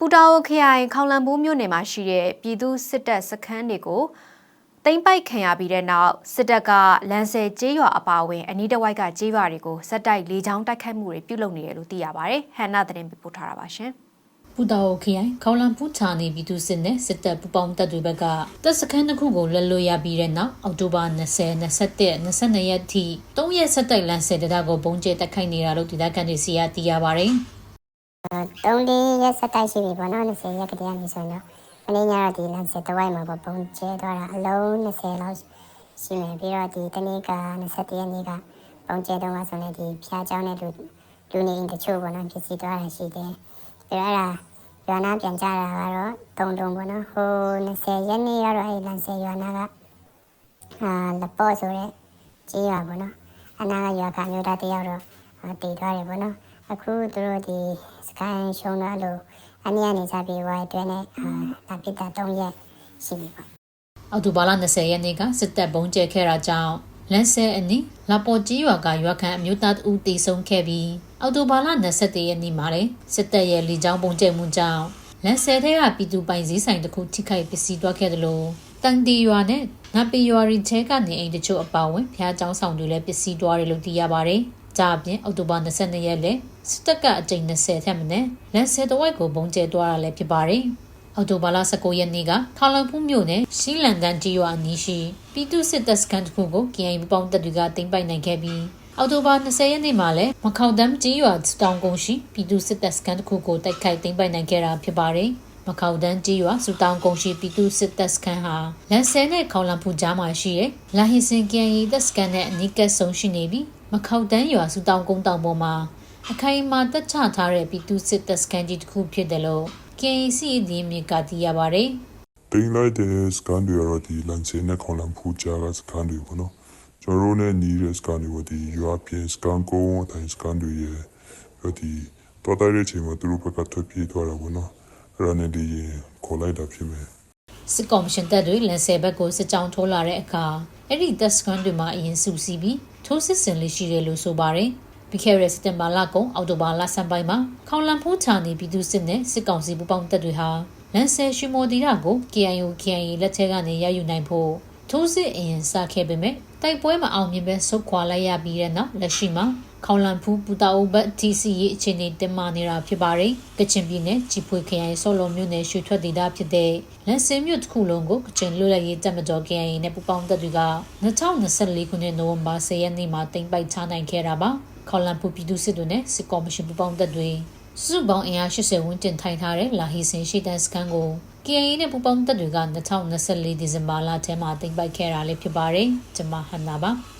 ပူတာအိုခရိုင်ခေါင်လန်ဘူးမြို့နယ်မှာရှိတဲ့ပြည်သူစစ်တပ်စခန်းတွေကိုတိမ့်ပိုက်ခံရပြီးတဲ့နောက်စစ်တပ်ကလမ်းဆယ်ကျေးရွာအပါအဝင်အနီးတစ်ဝိုက်ကကျေးရွာတွေကိုစက်တိုက်လေကြောင်းတိုက်ခိုက်မှုတွေပြုလုပ်နေတယ်လို့သိရပါဗျ။ဟန်နာသတင်းပေးပို့ထားတာပါရှင်။ပူတာအိုခရိုင်ခေါလန်ပူချာနေပြည်သူစစ်နဲ့စစ်တပ်ပူပေါင်းတပ်တွေဘက်ကတပ်စခန်းတစ်ခုကိုလက်လွတ်ရပြီးတဲ့နောက်အောက်တိုဘာ20 21 22ရက်ထိ3ရက်ဆက်တိုက်လမ်းဆယ်တရကိုပုံကျဲတက်ခိုက်နေတာလို့ဒေသခံတွေစီရသိရပါတယ် တုံးလေးရက်ဆက်တိုက်ရှိပြီပေါ့နော်20ရက်ကတည်းကနေဆိုရင်တော့မနေ့ညတော့ဒီလမ်းစစ်တဝိုက်မှာပေါ့ပုံကျဲသွားတာအလုံး20လောက်ရှိမယ်ပြီးတော့ဒီတနေ့က21ရက်နေ့ကပုံကျဲတော့မှဆိုရင်ဒီဖျားเจ้าနဲ့လူလူနေတချို့ပေါ့နော်ဖြစ်စီသွားတာရှိတယ်ပြီးတော့အဲ့ဒါရွာနာပြန်ကြတာကတော့တုံတုံပေါ့နော်ဟို20ရက်နေ့ကတော့အဲ့လမ်းစစ်ရွာနာကအာလပေါ့ဆိုတဲ့ကြေးရွာပေါ့နော်အနာကရွာကမျိုးသားတယောက်တော့တည်သွားတယ်ပေါ့နော် အခုသူတို့ဒီစကိုင်းရှုံးတော့လို့အနည်းအနေစားပြီးဝိုင်းတွဲနဲ့အာတပိတာ3ရက်ရှိပြီပေါ့ အောက်တိုဘာလ20ရက်နေ့ကစစ်တပ်ပုံကျဲခဲ့တာကြောင့်လမ်းဆယ်အနီးလာပေါ်ကြီးရွာကရွာခံအမျိုးသားတဦးတေဆုံးခဲ့ပြီးအောက်တိုဘာလ21ရက်နေ့မှာလည်းစစ်တပ်ရဲ့လေကြောင်းပုံကျဲမှုကြောင့်လမ်းဆယ်ထဲကပြည်သူပိုင်စည်းဆိုင်တစ်ခုထိခိုက်ပစ္စည်းသွားခဲ့တယ်လို့တန်တီရွာနဲ့နပီရွာရီချဲကနေအိမ်တချို့အပါအဝင်ဖျားเจ้าဆောင်တွေလည်းပစ္စည်းသွားတယ်လို့သိရပါတယ်။ ကြာပြင်အောက်တိုဘာ22ရက်လည်းစစ်တပ်ကအကြိမ်20ထက်မနည်းလမ်းဆယ်တဝိုက်ကိုပုံကျဲသွားတာလည်းဖြစ်ပါတယ်။အော်တိုဘာလ19ရက်နေ့ကခေါလန်ဖူးမြို့နယ်ရှီလန်တန်ကြီးရွာအနီးရှိပြည်သူစစ်တပ်စခန်းတစ်ခုကို KI ပပေါင်းတပ်တွေကတင်ပိုက်နိုင်ခဲ့ပြီးအော်တိုဘာ20ရက်နေ့မှာလည်းမခေါတမ်ကြီးရွာတောင်ကုန်းရှိပြည်သူစစ်တပ်စခန်းတစ်ခုကိုတိုက်ခိုက်တင်ပိုက်နိုင်ခဲ့တာဖြစ်ပါတယ်။မခေါတမ်ကြီးရွာစူတောင်ကုန်းရှိပြည်သူစစ်တပ်စခန်းဟာလန်ဆဲနဲ့ခေါလန်ဖူးကြားမှာရှိတဲ့လာဟီစင် KI တပ်စခန်းနဲ့အနီးကပ်ဆုံးရှိနေပြီး မခေါတမ်ရွာစူတောင်ကုန်းတောင်ပေါ်မှာအခိုင်အမာတက်ချထားတဲ့ပြည်သူစစ်တပ်စခန်းကြီးတစ်ခုဖြစ်တယ်လို့ KC ဒီမြေကတိရပါတယ်တင်လိုက်တဲ့စကန်တွေကတော့ဒီလန်စင်နဲ့ခေါလန်ဖူးကြားကစကန်တွေပေါ့နော်ကျွန်တော်တို့နဲ့ညီတဲ့စကန်တွေပေါ့ဒီရွာပြင်စကန်ကုန်းအတိုင်းစကန်တွေရဲ့ဟိုဒီတော်တော်လေးချိန်မှာသူတို့ဘက်ကထွက်ပြေးသွားတာပေါ့နော်အဲ့ဒါနဲ့ဒီခေါ်လိုက်တာဖြစ်မယ် စစ်ကော်မရှင်တပ်တွေလန်ဆယ်ဘက်ကိုစစ်ကြောင်းထိုးလာတဲ့အခါအဲ့ဒီတပ်စခန်းတွေမှာအရင်စုစည်းပြီးထိုးစစ်ဆင်လေးရှိတယ်လို့ဆိုပါတယ်ပြီးခဲ့တဲ့စက်တင်ဘာလကုန်အောက်တိုဘာလဆန်းပိုင်းမှာခေါလန်ဖိုးချာနေပြည်သူစစ်နဲ့စစ်ကောင်စီပူးပေါင်းတပ်တွေဟာလန်ဆယ်ရှိမိုဒီရာကို KIO KIA လက်ထဲကနေရယူနိုင်ဖို့ ထိုးစစ်အရင်စခဲ့ပေမဲ့တိုက်ပွဲမအောင်မြင်ပဲဆုတ်ခွာလိုက်ရပြီးတဲ့နောက်လက်ရှိမှာခေါလန်ဖူးပူတာအိုဘတ် TC ရဲ့အခြေအနေတင်မာနေတာဖြစ်ပါတယ်။ကချင်ပြည်နယ်ကြီးဖွေခရိုင်ဆော်လော်မြို့နယ်ရွှေထွက်ဒေသဖြစ်တဲ့လန်စင်မြို့တစ်ခုလုံးကိုကချင်လွတ်လပ်ရေးတပ်မတော် KIA နဲ့ပူးပေါင်းတပ်တွေက2024ခုနှစ်နိုဝင်ဘာ10ရက်နေ့မှာတင်ပိုက်ချနိုင်ခဲ့တာပါ။ခေါလန်ဖူးပြည်သူစစ်တွေနဲ့စစ်ကော်မရှင်ပူးပေါင်းတပ်တွေ စုစုပေါင်းအင်အား80ဝန်းကျင်ထိုင်ထားတဲ့လာဟီစင်ရှိတန်စခန်းကို KIA နဲ့ပူးပေါင်းတပ်တွေက2024ဒီဇင်ဘာလထဲမှာတင်ပိုက်ခဲ့တာလည်းဖြစ်ပါတယ်။ကျွန်မဟန်နာပါ။